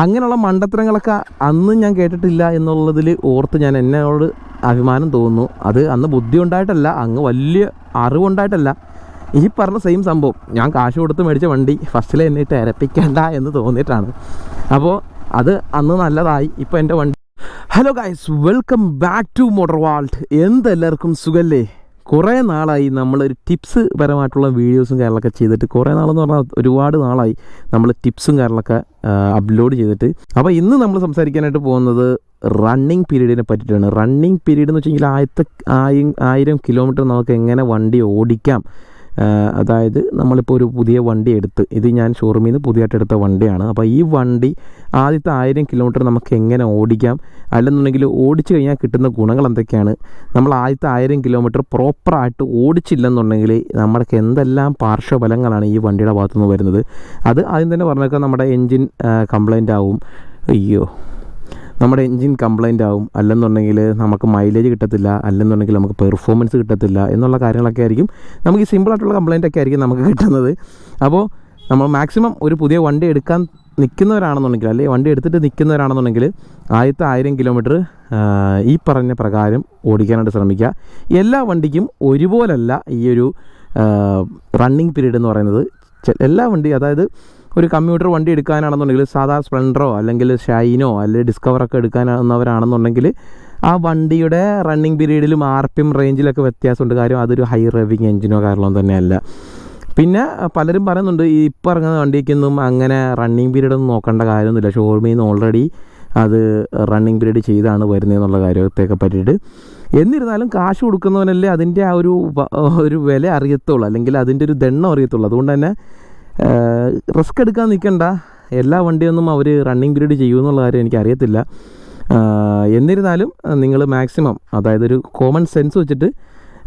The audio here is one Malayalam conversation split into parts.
അങ്ങനെയുള്ള മണ്ടത്തരങ്ങളൊക്കെ അന്ന് ഞാൻ കേട്ടിട്ടില്ല എന്നുള്ളതിൽ ഓർത്ത് ഞാൻ എന്നോട് അഭിമാനം തോന്നുന്നു. അത് അന്ന് ബുദ്ധി ഉണ്ടായിട്ടല്ല അങ്ങ് വലിയ അറിവുണ്ടായിട്ടല്ല. ഈ പറഞ്ഞ സെയിം സംഭവം. ഞാൻ കാശ് കൊടുത്ത് മേടിച്ച വണ്ടി ഫസ്റ്റിൽ എന്നെ ഇട്ട് ഇരപ്പിക്കേണ്ട എന്ന് തോന്നിയിട്ടാണ്. അപ്പോൾ അത് അന്ന് നല്ലതായി. ഇപ്പോൾ എന്റെ വണ്ടി hello guys welcome back to Motor Vault എന്തെല്ലാവർക്കും സുഖല്ലേ? കുറേ നാളായി നമ്മൾ ഒരു ടിപ്സ് പരമായിട്ടുള്ള വീഡിയോസും കാര്യങ്ങളൊക്കെ ചെയ്തിട്ട് കുറേ നാളെന്ന് പറഞ്ഞാൽ ഒരുപാട് നാളായി നമ്മൾ ടിപ്സും കാര്യങ്ങളൊക്കെ അപ്ലോഡ് ചെയ്തിട്ട്. അപ്പോൾ ഇന്ന് നമ്മൾ സംസാരിക്കാനായിട്ട് പോകുന്നത് റണ്ണിങ് പീരീഡിനെ പറ്റിയിട്ടാണ്. റണ്ണിങ് പീരീഡ് എന്ന് വെച്ചെങ്കിൽ ആയിരത്തെ ആയിരം കിലോമീറ്റർ നമുക്ക് എങ്ങനെ വണ്ടി ഓടിക്കാം? അതായത് നമ്മളിപ്പോൾ ഒരു പുതിയ വണ്ടി എടുത്ത് ഇത് ഞാൻ ഷോറൂമിൽ നിന്ന് പുതിയതായിട്ട് എടുത്ത വണ്ടിയാണ്. അപ്പോൾ ഈ വണ്ടി ആദ്യത്തെ ആയിരം കിലോമീറ്റർ നമുക്ക് എങ്ങനെ ഓടിക്കാം? അല്ലെന്നുണ്ടെങ്കിൽ ഓടിച്ചു കഴിഞ്ഞാൽ കിട്ടുന്ന ഗുണങ്ങൾ എന്തൊക്കെയാണ്? നമ്മൾ ആദ്യത്തെ ആയിരം കിലോമീറ്റർ പ്രോപ്പറായിട്ട് ഓടിച്ചില്ലെന്നുണ്ടെങ്കിൽ നമ്മൾക്ക് എന്തെല്ലാം പാർശ്വഫലങ്ങളാണ് ഈ വണ്ടിയുടെ ഭാഗത്തുനിന്ന് വരുന്നത്? അത് ആദ്യം തന്നെ പറഞ്ഞേക്കാം. നമ്മുടെ എൻജിൻ കംപ്ലൈന്റ് ആവും. അയ്യോ. നമ്മുടെ എൻജിൻ കംപ്ലൈന്റ് ആവും. അല്ലെന്നുണ്ടെങ്കിൽ നമുക്ക് മൈലേജ് കിട്ടത്തില്ല. അല്ലെന്നുണ്ടെങ്കിൽ നമുക്ക് പെർഫോമൻസ് കിട്ടത്തില്ല എന്നുള്ള കാര്യങ്ങളൊക്കെ ആയിരിക്കും. നമുക്ക് ഈ സിമ്പിളായിട്ടുള്ള കംപ്ലൈന്റ് ഒക്കെ ആയിരിക്കും നമുക്ക് കിട്ടുന്നത്. അപ്പോൾ നമ്മൾ മാക്സിമം ഒരു പുതിയ വണ്ടി എടുക്കാൻ നിൽക്കുന്നവരാണെന്നുണ്ടെങ്കിൽ അല്ലെങ്കിൽ വണ്ടി എടുത്തിട്ട് നിൽക്കുന്നവരാണെന്നുണ്ടെങ്കിൽ ആദ്യത്തെ ആയിരം കിലോമീറ്റർ ഈ പറഞ്ഞ പ്രകാരം ഓടിക്കാനായിട്ട് ശ്രമിക്കുക. എല്ലാ വണ്ടിക്കും ഒരുപോലല്ല ഈ ഒരു റണ്ണിങ് പീരീഡ് എന്ന് പറയുന്നത്. എല്ലാ വണ്ടി അതായത് ഒരു കമ്പ്യൂട്ടർ വണ്ടി എടുക്കാനാണെന്നുണ്ടെങ്കിൽ സാധാ സ്പ്ലെൻഡറോ അല്ലെങ്കിൽ ഷൈനോ അല്ലെങ്കിൽ ഡിസ്കവറൊക്കെ എടുക്കാനാവുന്നവരാണെന്നുണ്ടെങ്കിൽ ആ വണ്ടിയുടെ റണ്ണിങ് പീരീഡിലും ആർ പി എം റേഞ്ചിലൊക്കെ വ്യത്യാസമുണ്ട്. കാര്യം അതൊരു ഹൈ റേവിങ് എഞ്ചിനോ കാരണം തന്നെയല്ല. പിന്നെ പലരും പറയുന്നുണ്ട് ഈ ഇപ്പോൾ ഇറങ്ങുന്ന വണ്ടിക്കൊന്നും അങ്ങനെ റണ്ണിങ് പീരീഡ് ഒന്നും നോക്കേണ്ട കാര്യമൊന്നുമില്ല. ഷോറൂമിൽ നിന്ന് ഓൾറെഡി അത് റണ്ണിങ് പീരീഡ് ചെയ്താണ് വരുന്നതെന്നുള്ള കാര്യത്തെയൊക്കെ പറ്റിയിട്ട്. എന്നിരുന്നാലും കാശ് കൊടുക്കുന്നവനല്ലേ അതിന്റെ ആ ഒരു ഒരു വില അറിയത്തുള്ളൂ. അല്ലെങ്കിൽ അതിന്റെ ഒരു ദണ്ണം അറിയത്തുള്ളൂ. അതുകൊണ്ട് തന്നെ റിസ്ക് എടുക്കാൻ നിൽക്കണ്ട എല്ലാ വണ്ടിയൊന്നും അവർ റണ്ണിങ് പീരീഡ് ചെയ്യുമെന്നുള്ള കാര്യം എനിക്കറിയത്തില്ല. എന്നിരുന്നാലും നിങ്ങൾ മാക്സിമം അതായത് ഒരു കോമൺ സെൻസ് വെച്ചിട്ട്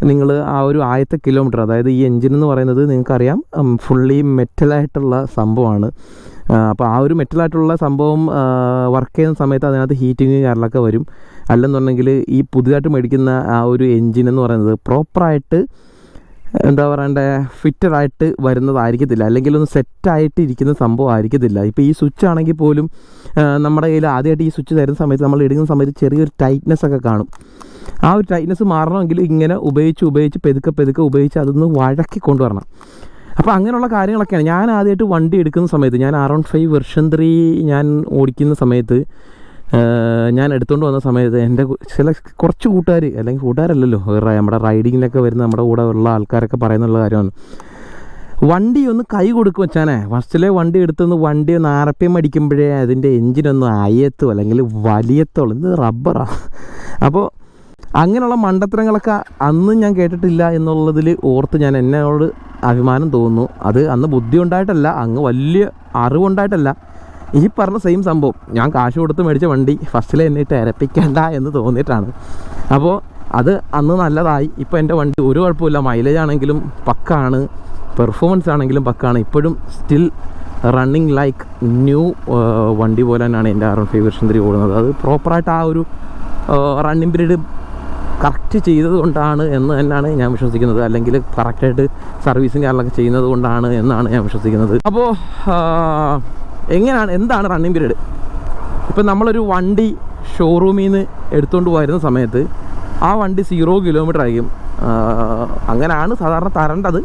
നിങ്ങൾ ആ ഒരു ആയത്തെ കിലോമീറ്റർ അതായത് ഈ എൻജിൻ എന്ന് പറയുന്നത് നിങ്ങൾക്കറിയാം ഫുള്ളി മെറ്റലായിട്ടുള്ള സംഭവമാണ്. അപ്പോൾ ആ ഒരു മെറ്റലായിട്ടുള്ള സംഭവം വർക്ക് ചെയ്യുന്ന സമയത്ത് അതിനകത്ത് ഹീറ്റിങ് കാര്യങ്ങളൊക്കെ വരും. അല്ലെന്നുണ്ടെങ്കിൽ ഈ പുതിയതായിട്ട് മേടിക്കുന്ന ആ ഒരു എൻജിൻ എന്ന് പറയുന്നത് പ്രോപ്പറായിട്ട് എന്താ പറയണ്ടേ ഫിറ്ററായിട്ട് വരുന്നതായിരിക്കത്തില്ല. അല്ലെങ്കിൽ ഒന്ന് സെറ്റായിട്ട് ഇരിക്കുന്ന സംഭവം ആയിരിക്കത്തില്ല ഇപ്പോൾ ഈ സ്വിച്ച് ആണെങ്കിൽ പോലും നമ്മുടെ കയ്യിൽ ആദ്യമായിട്ട് ഈ സ്വിച്ച് തരുന്ന സമയത്ത് നമ്മൾ ഇടുന്ന സമയത്ത് ചെറിയൊരു ടൈറ്റ്നെസ് ഒക്കെ കാണും. ആ ഒരു ടൈറ്റ്നെസ് മാറണമെങ്കിൽ ഇങ്ങനെ ഉപയോഗിച്ച് ഉപയോഗിച്ച് പെതുക്കെ പെതുക്കെ ഉപയോഗിച്ച് അതൊന്ന് വഴക്കി കൊണ്ടുവരണം. അപ്പോൾ അങ്ങനെയുള്ള കാര്യങ്ങളൊക്കെയാണ്. ഞാൻ ആദ്യമായിട്ട് വണ്ടി എടുക്കുന്ന സമയത്ത് ഞാൻ അറൗണ്ട് ഫൈവ് വെർഷൻ ത്രീ ഞാൻ ഓടിക്കുന്ന സമയത്ത് ഞാൻ എടുത്തുകൊണ്ട് വന്ന സമയത്ത് എന്റെ ചില കുറച്ച് കൂട്ടുകാർ അല്ലെങ്കിൽ കൂട്ടുകാരല്ലല്ലോ നമ്മുടെ റൈഡിങ്ങിലൊക്കെ വരുന്ന നമ്മുടെ കൂടെ ഉള്ള ആൾക്കാരൊക്കെ പറയുന്നുള്ള കാര്യമാണ്. വണ്ടി ഒന്ന് കൈ കൊടുക്കും വെച്ചാനേ ഫസ്റ്റിലെ വണ്ടി എടുത്തൊന്ന് വണ്ടി ഒന്ന് ആർപ്പിയം അടിക്കുമ്പോഴേ അതിന്റെ എഞ്ചിനൊന്ന് അയ്യത്തോ അല്ലെങ്കിൽ വലിയത്തോളം. ഇത് റബ്ബറാണ് അപ്പോൾ അങ്ങനെയുള്ള മണ്ടത്തരങ്ങളൊക്കെ അന്നും ഞാൻ കേട്ടിട്ടില്ല എന്നുള്ളതിൽ ഓർത്ത് ഞാൻ എന്നോട് അഭിമാനം തോന്നുന്നു. അത് അന്ന് ബുദ്ധി ഉണ്ടായിട്ടല്ല അങ്ങ് വലിയ അറിവുണ്ടായിട്ടല്ല. ഈ പറഞ്ഞ സെയിം സംഭവം. ഞാൻ കാശ് കൊടുത്ത് മേടിച്ച വണ്ടി ഫസ്റ്റിൽ എന്നിട്ട് ഇരപ്പിക്കണ്ട എന്ന് തോന്നിയിട്ടാണ്. അപ്പോൾ അത് അന്ന് നല്ലതായി. ഇപ്പോൾ എന്റെ വണ്ടി ഒരു കുഴപ്പമില്ല മൈലേജ് ആണെങ്കിലും പക്കാണ്. പെർഫോമൻസ് ആണെങ്കിലും പക്കാണ്. ഇപ്പോഴും സ്റ്റിൽ റണ്ണിങ് ലൈക്ക് ന്യൂ വണ്ടി പോലെ തന്നെയാണ് എന്റെ ആർ ഫൈവ് വെർഷൻ ത്രീ ഓടുന്നത്. അത് പ്രോപ്പറായിട്ട് ആ ഒരു റണ്ണിങ് പീരീഡ് കറക്റ്റ് ചെയ്തത് കൊണ്ടാണ് എന്ന് തന്നെയാണ് ഞാൻ വിശ്വസിക്കുന്നത്. അല്ലെങ്കിൽ കറക്റ്റായിട്ട് സർവീസും കാര്യങ്ങളൊക്കെ ചെയ്യുന്നത് കൊണ്ടാണ് എന്നാണ് ഞാൻ വിശ്വസിക്കുന്നത്. അപ്പോൾ എങ്ങനെയാണ് എന്താണ് റണ്ണിങ് പീരീഡ് ഇപ്പം നമ്മളൊരു വണ്ടി ഷോറൂമിൽ നിന്ന് എടുത്തുകൊണ്ട് പോയിരുന്ന സമയത്ത് ആ വണ്ടി സീറോ കിലോമീറ്റർ ആയിരിക്കും. അങ്ങനെയാണ് സാധാരണ തരേണ്ടത്.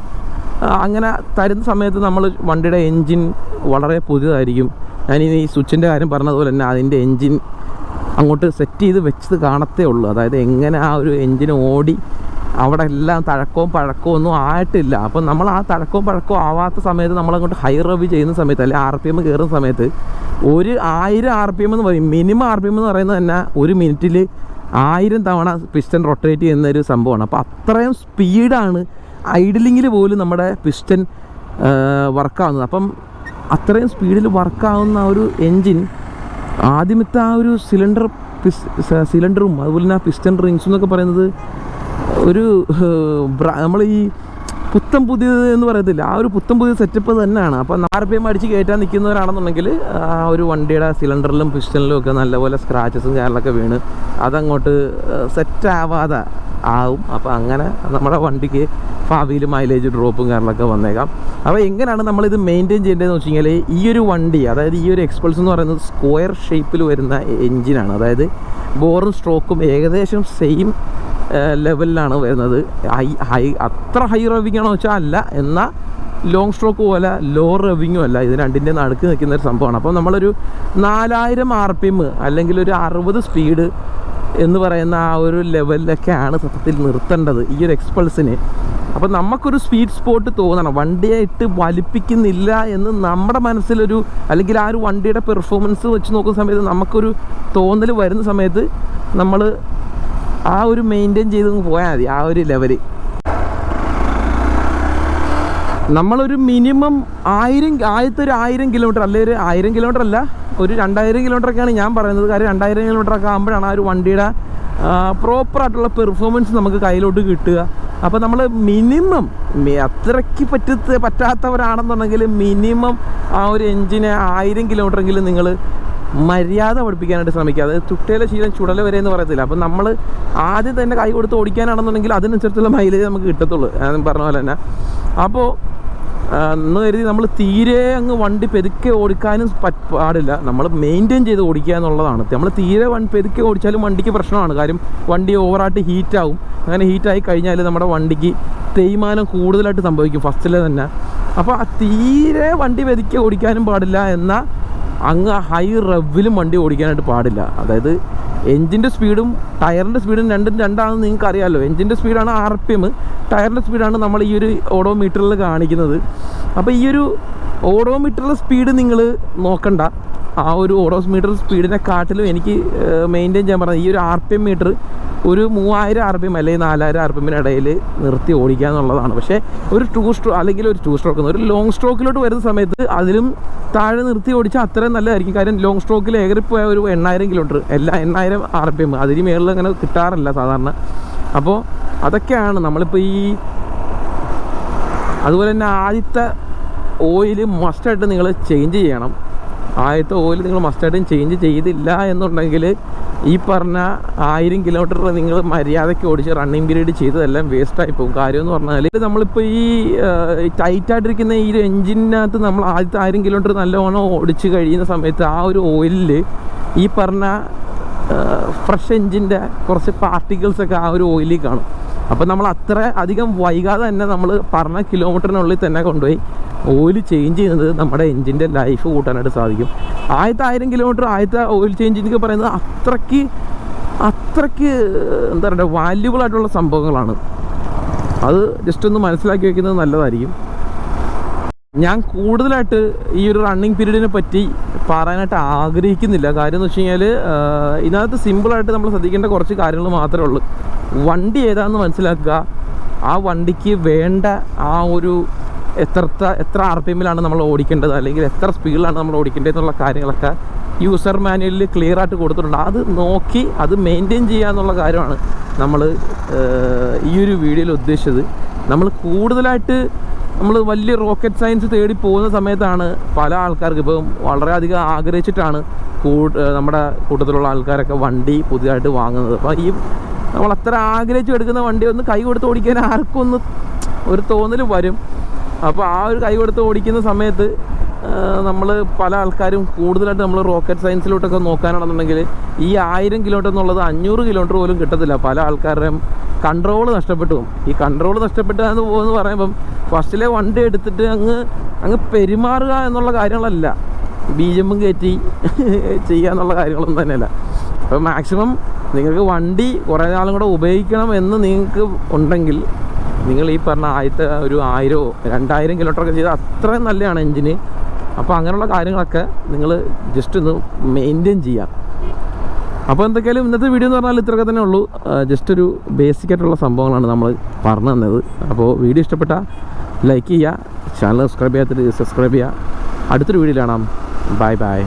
അങ്ങനെ തരുന്ന സമയത്ത് നമ്മൾ വണ്ടിയുടെ എൻജിൻ വളരെ പുതിയതായിരിക്കും. ഞാനിനി ഈ സ്വിച്ചിന്റെ കാര്യം പറഞ്ഞതുപോലെ തന്നെ അതിന്റെ എൻജിൻ അങ്ങോട്ട് സെറ്റ് ചെയ്ത് വെച്ചത് കാണത്തേ ഉള്ളൂ. അതായത് എങ്ങനെ ആ ഒരു എൻജിൻ ഓടി അവിടെ എല്ലാം തഴക്കവും പഴക്കവും ഒന്നും ആയിട്ടില്ല. അപ്പം നമ്മൾ ആ തഴക്കവും പഴക്കവും ആവാത്ത സമയത്ത് നമ്മളങ്ങോട്ട് ഹൈ റവ് ചെയ്യുന്ന സമയത്ത് അല്ലെങ്കിൽ ആർ പി എം കയറുന്ന സമയത്ത് ഒരു ആയിരം ആർ പി എം എന്ന് പറയും. മിനിമം ആർ പി എം എന്ന് പറയുന്നത് തന്നെ ഒരു മിനിറ്റിൽ ആയിരം തവണ പിസ്റ്റൺ റൊട്ടേറ്റ് ചെയ്യുന്ന ഒരു സംഭവമാണ്. അപ്പോൾ അത്രയും സ്പീഡാണ് ഐഡിലിങ്ങിൽ പോലും നമ്മുടെ പിസ്റ്റൻ വർക്കാവുന്നത് അപ്പം അത്രയും സ്പീഡിൽ വർക്കാവുന്ന ആ ഒരു എൻജിൻ ആദ്യമത്തെ ആ ഒരു സിലിണ്ടർ പിസ് സിലിണ്ടറും അതുപോലെ തന്നെ പിസ്റ്റൺ റിങ്സും എന്നൊക്കെ പറയുന്നത് ഒരു നമ്മൾ ഈ പുത്തം പുതിയത് എന്ന് പറയത്തില്ല. ആ ഒരു പുത്തം പുതിയ സെറ്റപ്പ് തന്നെയാണ്. അപ്പം ആർ പി എം അടിച്ച് കയറ്റാൻ നിൽക്കുന്നവരാണെന്നുണ്ടെങ്കിൽ ആ ഒരു വണ്ടിയുടെ സിലിണ്ടറിലും പിസ്റ്റണിലും ഒക്കെ നല്ലപോലെ സ്ക്രാച്ചസും കാര്യങ്ങളൊക്കെ വീണ് അതങ്ങോട്ട് സെറ്റാവാതെ ആവും. അപ്പോൾ അങ്ങനെ നമ്മുടെ വണ്ടിക്ക് ഭാവിയിൽ മൈലേജ് ഡ്രോപ്പും കാര്യങ്ങളൊക്കെ വന്നേക്കാം. അപ്പോൾ എങ്ങനെയാണ് നമ്മളിത് മെയിന്റെയിൻ ചെയ്യേണ്ടതെന്ന് വെച്ച് കഴിഞ്ഞാൽ ഈ ഒരു വണ്ടി അതായത് ഈ ഒരു എക്സ്പൾസ് എന്ന് പറയുന്നത് സ്ക്വയർ ഷേപ്പിൽ വരുന്ന എഞ്ചിനാണ്. അതായത് ബോറും സ്ട്രോക്കും ഏകദേശം സെയിം ലെവലിലാണ് വരുന്നത്. ഹൈ ഹൈ അത്ര ഹൈ റവിങ് ആണോ വെച്ചാൽ അല്ല. എന്നാൽ ലോങ് സ്ട്രോക്ക് പോലെ ലോ റവിങ്ങും അല്ല. ഇത് രണ്ടിന്റെ നടുക്ക് നിൽക്കുന്ന ഒരു സംഭവമാണ്. അപ്പോൾ നമ്മളൊരു നാലായിരം ആർ പി എം അല്ലെങ്കിൽ ഒരു അറുപത് സ്പീഡ് എന്ന് പറയുന്ന ആ ഒരു ലെവലിലൊക്കെയാണ് സത്യത്തിൽ നിർത്തേണ്ടത് ഈ ഒരു എക്സ്പൾസിന് അപ്പോൾ നമുക്കൊരു സ്പീഡ് സ്പോട്ട് തോന്നണം. വണ്ടിയെ ഇട്ട് വലിപ്പിക്കുന്നില്ല എന്ന് നമ്മുടെ മനസ്സിലൊരു അല്ലെങ്കിൽ ആ ഒരു വണ്ടിയുടെ പെർഫോമൻസ് വെച്ച് നോക്കുന്ന സമയത്ത് നമുക്കൊരു തോന്നൽ വരുന്ന സമയത്ത് നമ്മൾ ആ ഒരു മെയിന്റെയിൻ ചെയ്ത് പോയാൽ മതി ആ ഒരു ലെവൽ നമ്മളൊരു മിനിമം ആയിരം ആദ്യത്തെ ഒരു ആയിരം കിലോമീറ്റർ അല്ലെ ഒരു ആയിരം കിലോമീറ്റർ അല്ല ഒരു രണ്ടായിരം കിലോമീറ്റർ ഒക്കെയാണ് ഞാൻ പറയുന്നത്. കാര്യം രണ്ടായിരം കിലോമീറ്റർ ഒക്കെ ആകുമ്പോഴാണ് ആ ഒരു വണ്ടിയുടെ പ്രോപ്പറായിട്ടുള്ള പെർഫോമൻസ് നമുക്ക് കയ്യിലോട്ട് കിട്ടുക. അപ്പോൾ നമ്മൾ മിനിമം അത്രയ്ക്ക് പറ്റത്ത് പറ്റാത്തവരാണെന്നുണ്ടെങ്കിൽ മിനിമം ആ ഒരു എഞ്ചിന് ആയിരം കിലോമീറ്റർ എങ്കിലും നിങ്ങൾ മര്യാദ പഠിപ്പിക്കാനായിട്ട് ശ്രമിക്കുക അതായത് തുട്ടയിലെ ശീലം ചുടല വരെ എന്ന് പറയത്തില്ല. അപ്പം നമ്മൾ ആദ്യം തന്നെ കൈ കൊടുത്ത് ഓടിക്കാനാണെന്നുണ്ടെങ്കിൽ അതിനനുസരിച്ചുള്ള മൈലേജ് നമുക്ക് കിട്ടത്തുള്ളൂ. ഞാൻ പറഞ്ഞ പോലെ തന്നെ. അപ്പോൾ എന്ന് കരുതി നമ്മൾ തീരെ അങ്ങ് വണ്ടി പെതുക്കെ ഓടിക്കാനും പാടില്ല. നമ്മൾ മെയിന്റെയിൻ ചെയ്ത് ഓടിക്കുക എന്നുള്ളതാണ്. നമ്മൾ തീരെ വൺ പെതുക്കെ ഓടിച്ചാലും വണ്ടിക്ക് പ്രശ്നമാണ്. കാര്യം വണ്ടി ഓവറായിട്ട് ഹീറ്റാവും അങ്ങനെ ഹീറ്റായി കഴിഞ്ഞാൽ നമ്മുടെ വണ്ടിക്ക് തേയ്മാനം കൂടുതലായിട്ട് സംഭവിക്കും. ഫസ്റ്റിലെ തന്നെ. അപ്പോൾ തീരെ വണ്ടി പെതുക്കെ ഓടിക്കാനും പാടില്ല എന്നാൽ അങ്ങ് ഹൈ റവിലും വണ്ടി ഓടിക്കാനായിട്ട് പാടില്ല. അതായത് എഞ്ചിന്റെ സ്പീഡും ടയറിന്റെ സ്പീഡും രണ്ടും രണ്ടാണെന്ന് നിങ്ങൾക്ക് അറിയാമല്ലോ എഞ്ചിന്റെ സ്പീഡാണ് ആർ പി എം. ടയറിന്റെ സ്പീഡാണ് നമ്മൾ ഈ ഒരു ഓഡോമീറ്ററിൽ കാണിക്കുന്നത്. അപ്പോൾ ഈ ഒരു ഓഡോമീറ്ററിലെ സ്പീഡ് നിങ്ങൾ നോക്കണ്ട. ആ ഒരു ഓഡോമീറ്റർ സ്പീഡിനെ കാട്ടിലും എനിക്ക് മെയിന്റെയിൻ ചെയ്യാൻ പറഞ്ഞത് ഈ ഒരു ആർ പി എം മീറ്റർ ഒരു മൂവായിരം ആർ പി എം അല്ലെങ്കിൽ നാലായിരം ആർ പി എമ്മിന് ഇടയിൽ നിർത്തി ഓടിക്കുക എന്നുള്ളതാണ്. പക്ഷേ ഒരു ടൂ സ്ട്രോ അല്ലെങ്കിൽ ഒരു ടൂ സ്ട്രോക്ക് ഒരു ലോങ് സ്ട്രോക്കിലോട്ട് വരുന്ന സമയത്ത് അതിലും താഴെ നിർത്തി ഓടിച്ചാൽ അത്രയും നല്ലതായിരിക്കും. കാര്യം ലോങ് സ്ട്രോക്കിൽ ഏകറിപ്പോയ ഒരു എണ്ണായിരം കിലോമീറ്റർ എല്ലാ എണ്ണായിരം ആർ പി എം അതിന് മേളിൽ അങ്ങനെ കിട്ടാറില്ല സാധാരണ. അപ്പോൾ അതൊക്കെയാണ് നമ്മളിപ്പോൾ ഈ അതുപോലെ തന്നെ ആദ്യത്തെ ഓയിൽ മസ്റ്റായിട്ട് നിങ്ങൾ ചേഞ്ച് ചെയ്യണം. ആദ്യത്തെ ഓയിൽ നിങ്ങൾ മസ്റ്റായിട്ടും ചേഞ്ച് ചെയ്തില്ല എന്നുണ്ടെങ്കിൽ ഈ പറഞ്ഞ ആയിരം കിലോമീറ്റർ നിങ്ങൾ മര്യാദയ്ക്ക് ഓടിച്ച് റണ്ണിങ് പീരീഡ് ചെയ്തതെല്ലാം വേസ്റ്റായി പോകും. കാര്യം എന്ന് പറഞ്ഞാൽ നമ്മളിപ്പോൾ ഈ ടൈറ്റായിട്ടിരിക്കുന്ന ഈ ഒരു എഞ്ചിനകത്ത് നമ്മൾ ആദ്യത്തെ ആയിരം കിലോമീറ്റർ നല്ലവണ്ണം ഓടിച്ച് കഴിയുന്ന സമയത്ത് ആ ഒരു ഓയിലിൽ ഈ പറഞ്ഞ ഫ്രഷ് എഞ്ചിന്റെ കുറച്ച് പാർട്ടിക്കിൾസൊക്കെ ആ ഒരു ഓയിലിൽ കാണും. അപ്പോൾ നമ്മൾ അത്ര അധികം വൈകാതെ തന്നെ നമ്മൾ പറഞ്ഞ കിലോമീറ്ററിനുള്ളിൽ തന്നെ കൊണ്ടുപോയി ഓയിൽ ചേഞ്ച് ചെയ്യുന്നത് നമ്മുടെ എഞ്ചിന്റെ ലൈഫ് കൂട്ടാനായിട്ട് സാധിക്കും. ആദ്യത്തെ ആയിരം കിലോമീറ്റർ ആദ്യത്തെ ഓയിൽ ചേഞ്ച് എന്നൊക്കെ പറയുന്നത് അത്രയ്ക്ക് അത്രയ്ക്ക് എന്താ പറയുക വാല്യുബിൾ ആയിട്ടുള്ള സംഭവങ്ങളാണ്. അത് ജസ്റ്റ് ഒന്ന് മനസ്സിലാക്കി വെക്കുന്നത് നല്ലതായിരിക്കും. ഞാൻ കൂടുതലായിട്ട് ഈ ഒരു റണ്ണിങ് പീരീഡിനെ പറ്റി പറയാനായിട്ട് ആഗ്രഹിക്കുന്നില്ല. കാര്യം എന്ന് വെച്ച് കഴിഞ്ഞാൽ ഇതിനകത്ത് സിമ്പിളായിട്ട് നമ്മൾ ശ്രദ്ധിക്കേണ്ട കുറച്ച് കാര്യങ്ങൾ മാത്രമേ ഉള്ളൂ. വണ്ടി ഏതാണെന്ന് മനസ്സിലാക്കുക. ആ വണ്ടിക്ക് വേണ്ട ആ ഒരു എത്ര എത്ര ആർ പി എമ്മിലാണ് നമ്മൾ ഓടിക്കേണ്ടത്? അല്ലെങ്കിൽ എത്ര സ്പീഡിലാണ് നമ്മൾ ഓടിക്കേണ്ടത് എന്നുള്ള കാര്യങ്ങളൊക്കെ യൂസർ മാനുവലിൽ ക്ലിയർ ആയിട്ട് കൊടുത്തിട്ടുണ്ട്. അത് നോക്കി അത് മെയിന്റെയിൻ ചെയ്യുക എന്നുള്ള കാര്യമാണ് നമ്മൾ ഈ ഒരു വീഡിയോയിൽ ഉദ്ദേശിച്ചത്. നമ്മൾ കൂടുതലായിട്ട് നമ്മൾ വലിയ റോക്കറ്റ് സയൻസ് തേടി പോകുന്ന സമയത്താണ് പല ആൾക്കാർക്ക് ഇപ്പം വളരെയധികം ആഗ്രഹിച്ചിട്ടാണ് നമ്മുടെ കൂട്ടത്തിലുള്ള ആൾക്കാരൊക്കെ വണ്ടി പുതിയതായിട്ട് വാങ്ങുന്നത്. അപ്പോൾ ഈ നമ്മൾ അത്ര ആഗ്രഹിച്ചു എടുക്കുന്ന വണ്ടി ഒന്ന് കൈ കൊടുത്ത് ഓടിക്കാൻ ആർക്കും ഒന്ന് ഒരു തോന്നൽ വരും. അപ്പോൾ ആ ഒരു കൈ കൊടുത്ത് ഓടിക്കുന്ന സമയത്ത് നമ്മൾ പല ആൾക്കാരും കൂടുതലായിട്ട് നമ്മൾ റോക്കറ്റ് സയൻസിലോട്ടൊക്കെ നോക്കാനാണെന്നുണ്ടെങ്കിൽ ഈ ആയിരം കിലോമീറ്റർ എന്നുള്ളത് അഞ്ഞൂറ് കിലോമീറ്റർ പോലും കിട്ടത്തില്ല. പല ആൾക്കാരുടെയും കൺട്രോൾ നഷ്ടപ്പെട്ടു ഈ കൺട്രോൾ നഷ്ടപ്പെട്ടു എന്ന് പോകുമെന്ന് പറയുമ്പം ഫസ്റ്റിലെ വണ്ടി എടുത്തിട്ട് അങ്ങ് അങ്ങ് പെരുമാറുക എന്നുള്ള കാര്യങ്ങളല്ല. ബീജമ്പും കയറ്റി ചെയ്യുക എന്നുള്ള കാര്യങ്ങളൊന്നും തന്നെയല്ല. അപ്പോൾ മാക്സിമം നിങ്ങൾക്ക് വണ്ടി കുറേ നാളും കൂടെ ഉപയോഗിക്കണം എന്ന് നിങ്ങൾക്ക് ഉണ്ടെങ്കിൽ നിങ്ങൾ ഈ പറഞ്ഞ ആദ്യത്തെ ഒരു ആയിരമോ രണ്ടായിരം കിലോമീറ്റർ ഒക്കെ ചെയ്താൽ അത്രയും നല്ലതാണ് എൻജിന് അപ്പോൾ അങ്ങനെയുള്ള കാര്യങ്ങളൊക്കെ നിങ്ങൾ ജസ്റ്റ് ഒന്ന് മെയിന്റെയിൻ ചെയ്യാം അപ്പോൾ എന്തൊക്കെയാലും ഇന്നത്തെ വീഡിയോ എന്ന് പറഞ്ഞാൽ ഇത്രയൊക്കെ തന്നെ ഉള്ളൂ. ജസ്റ്റ് ഒരു ബേസിക് ആയിട്ടുള്ള സംഭവങ്ങളാണ് നമ്മൾ പറഞ്ഞു തന്നത്. അപ്പോൾ വീഡിയോ ഇഷ്ടപ്പെട്ട ലൈക്ക് ചെയ്യുക. ചാനൽ സബ്സ്ക്രൈബ് ചെയ്യാത്തിട്ട് സബ്സ്ക്രൈബ് ചെയ്യുക. അടുത്തൊരു വീഡിയോ കാണാം. Bye bye